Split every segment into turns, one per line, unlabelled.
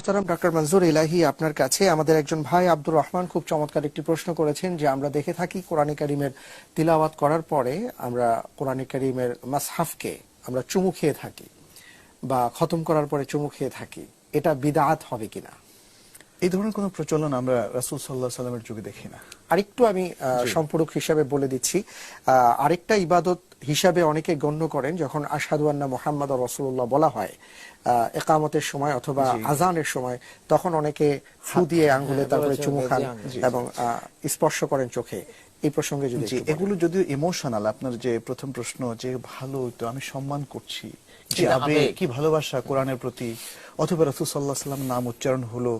মোহতারাম ডক্টর মনজুর ইলাহি আপনার কাছে। আমাদের একজন ভাই আব্দুর রহমান খুব চমৎকার একটি প্রশ্ন করেছেন যে আমরা দেখে থাকি কোরআন কারিমের তিলাওয়াত করার পরে আমরা কোরআন কারিমের মাসহাফকে আমরা চুমু খেয়ে থাকি বা খতম করার পরে চুমু খেয়ে থাকি। এটা বিদাত হবে কিনা?
এই ধরনের কোন প্রচলন আমরা রাসুল সাল্লাহ সাল্লামের যুগে দেখি না।
আরেকটু আমি সম্পূরক হিসাবে বলে দিচ্ছি। আহ, আরেকটা ইবাদত হিসাবে অনেকে গণ্য করেন যখন আসাদু আন্না মোহাম্মদ রসুল্লাহ বলা হয় আহ, একামতের সময় অথবা আজানের সময় তখন অনেকে ফু দিয়ে আঙ্গুলে তারপরে চুমু খান এবং স্পর্শ করেন চোখে এই প্রসঙ্গে যদি।
এগুলো যদিও ইমোশনাল আপনার যে প্রথম প্রশ্ন যে ভালো তো আমি সম্মান করছি যে আবেগ। কি ভালোবাসা কোরআনের প্রতি অথবা রাসুল সাল্লাহ সাল্লাম নাম উচ্চারণ হলো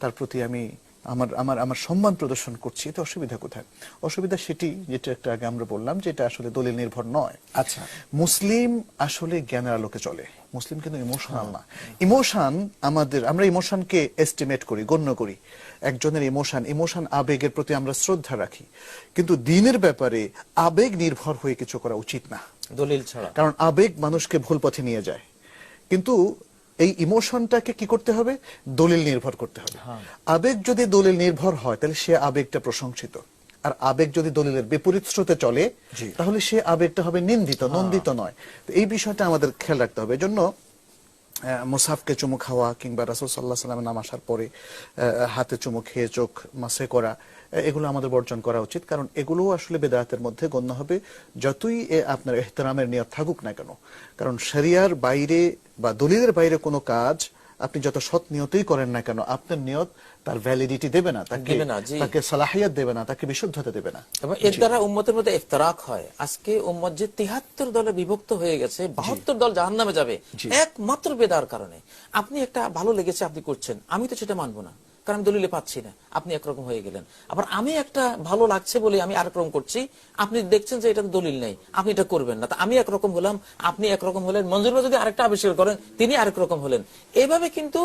তার প্রতি আমি আমার আমার আমার সম্মান প্রদর্শন করছি এতে অসুবিধা কোথায়? অসুবিধা সেটি যেটা একটা আগে আমরা বললাম যে এটা আসলে দলিল নির্ভর নয়।
আচ্ছা।
মুসলিম আসলে জ্ঞানের আলোকে চলে। মুসলিম কিন্তু ইমোশনাল না। ইমোশন আমাদের আমরা ইমোশনকে এস্টিমেট করি গণ্য করি। একজনের ইমোশন ইমোশন আবেগের প্রতি আমরা শ্রদ্ধা রাখি। কিন্তু দিনের ব্যাপারে আবেগ নির্ভর হয়ে কিছু করা উচিত না।
দলিল ছাড়া।
কারণ আবেগ মানুষকে ভুল পথে নিয়ে যায়। কিন্তু এই ইমোশনটাকে কি করতে হবে? দলিল নির্ভর করতে হবে। আবেগ যদি দলিল নির্ভর হয় তাহলে সে আবেগটা প্রশংসিত। আর আবেগ যদি দলিলের বিপরীত স্রোতে চলে তাহলে সে আবেগটা হবে নিন্দিত নন্দিত নয়। তো এই বিষয়টা আমাদের খেয়াল রাখতে হবে। এজন্য মুসাফকে চুমু খাওয়া কিংবা রাসুল সাল্লাহ সাল্লামের নাম আসার পরে হাতে চুমু খেয়ে চোখ মাসে করা এগুলো আমাদের বর্জন করা উচিত। কারণ এগুলোও আসলে বেদায়াতের মধ্যে গণ্য হবে যতই এ আপনার এহতরামের নিয়ত থাকুক না কেন। কারণ শরিয়ার বাইরে বা দলিলের বাইরে কোনো কাজ আপনি যত সৎ নিয়তই করেন না কেন আপনার নিয়ত তার ভ্যালিডিটি দেবে না তাকে তাকে সালাহিয়াত দেবে না তাকে বিশুদ্ধতা দেবে না।
এবং এর দ্বারা উম্মতের মধ্যে ইফতারাক হয়। আজকে উম্মত যে তিহাত্তর দলে বিভক্ত হয়ে গেছে বাহাত্তর দল জাহান নামে যাবে একমাত্র বেদার কারণে। আপনি একটা ভালো লেগেছে আপনি করছেন আমি তো সেটা মানবো না। কারণ আমি দলিলে পাচ্ছি না। আপনি একরকম হয়ে গেলেন। আবার আমি একটা ভালো লাগছে বলে আমি আরেক রকম করছি। আপনি দেখছেন যে এটা দলিল নেই। আপনি এটা করবেন না। তা আমি একরকম হলাম আপনি একরকম হলেন। মঞ্জুর যদি আরেকটা আবিষ্কার করেন তিনি আরেক রকম হলেন। এভাবে কিন্তু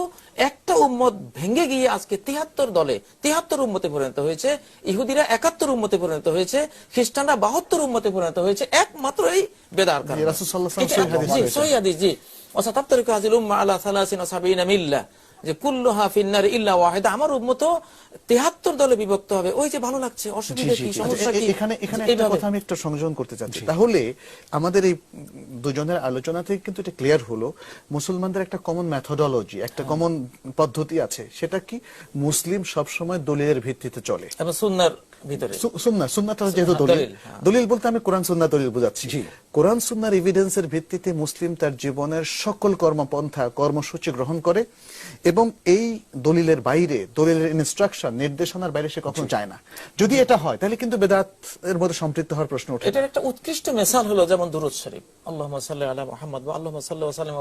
একটা উম্মত ভেঙে গিয়ে আজকে তিহাত্তর দলে তিহাত্তর উম্মতে পরিণত হয়েছে ইহুদিরা একাত্তর উম্মতে পরিণত হয়েছে খ্রিস্টানরা বাহাত্তর উম্মতে পরিণত হয়েছে একমাত্র এই বেদার কারণে। জি, হাদিস, জি। ওয়াসাতাফতারিকু হাযিহিল উম্মাহ আলা সালাসিন ওয়া সাবিনা মিল্লা। যে কুল্লুহা ফিন্নার ইল্লা ওয়াহিদা আমার উম্মত 73 দলে বিভক্ত হবে। ওই যে ভালো লাগছে অসুবিধা কি? সমস্যা
আচ্ছা,
কি?
এখানে এখানে একটা কথা আমি একটু সংযোজন করতে চাচ্ছি। তাহলে আমাদের এই দুজনের আলোচনা থেকে কিন্তু এটা ক্লিয়ার হলো মুসলমানদের একটা কমন মেথডোলজি একটা
হ্যাঁ।
কমন পদ্ধতি আছে। সেটা কি? মুসলিম সবসময় দলিলের ভিত্তিতে চলে।
এবং সুন্নাহর ভিতরে।
যেহেতু
হ্যাঁ,
দলিল
দলিল।
বলতে আমি কোরআন সুন্নাহ দলিল বুঝাচ্ছি। কোরআন এভিডেন্সের ভিত্তিতে মুসলিম তার জীবনের সকল কর্মপন্থা কর্মসূচি গ্রহণ করে এবং এই দলিলের বাইরে দলিলের ইনস্ট্রাকশন নির্দেশনার বাইরে সে কখনো যায় না। যদি এটা হয় তাহলে কিন্তু বেদাত এর মধ্যে সম্পৃক্ত হওয়ার প্রশ্ন ওঠে না।
এটার একটা উৎকৃষ্ট মেসাল হলো যেমন দুরুদ শরীফ। আল্লাহুম্মা সাল্লি আলা মুহাম্মদ ওয়া আল্লাহুম্মা সাল্লি ওয়া সাল্লিম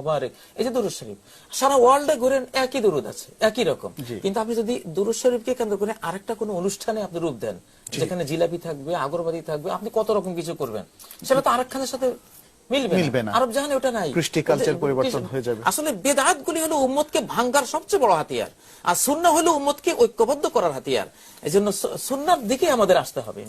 এই যে দুরুদ শরীফ সারা ওয়ার্ল্ডে ঘুরেন একই দুরুদ আছে একই রকম। কিন্তু আপনি যদি দুরুদ শরীফকে কেন্দ্র করে আরেকটা কোনো অনুষ্ঠানে আপনি রূপ দেন যেখানে জিলাপি থাকবে আগরবাতি থাকবে আপনি কত রকম কিছু করবেন সেটা তো আরেকখানের সাথে মিলবে
না।
আরব জাহানে ওটা নাই।
কৃষ্টি কালচার পরিবর্তন হয়ে যাবে।
আসলে বেদাত গুলি হলো উম্মতকে ভাঙ্গার সবচেয়ে বড় হাতিয়ার আর সুন্নাহ হলো উম্মতকে ঐক্যবদ্ধ করার হাতিয়ার। এই জন্য সুন্নার দিকে আমাদের আসতে হবে।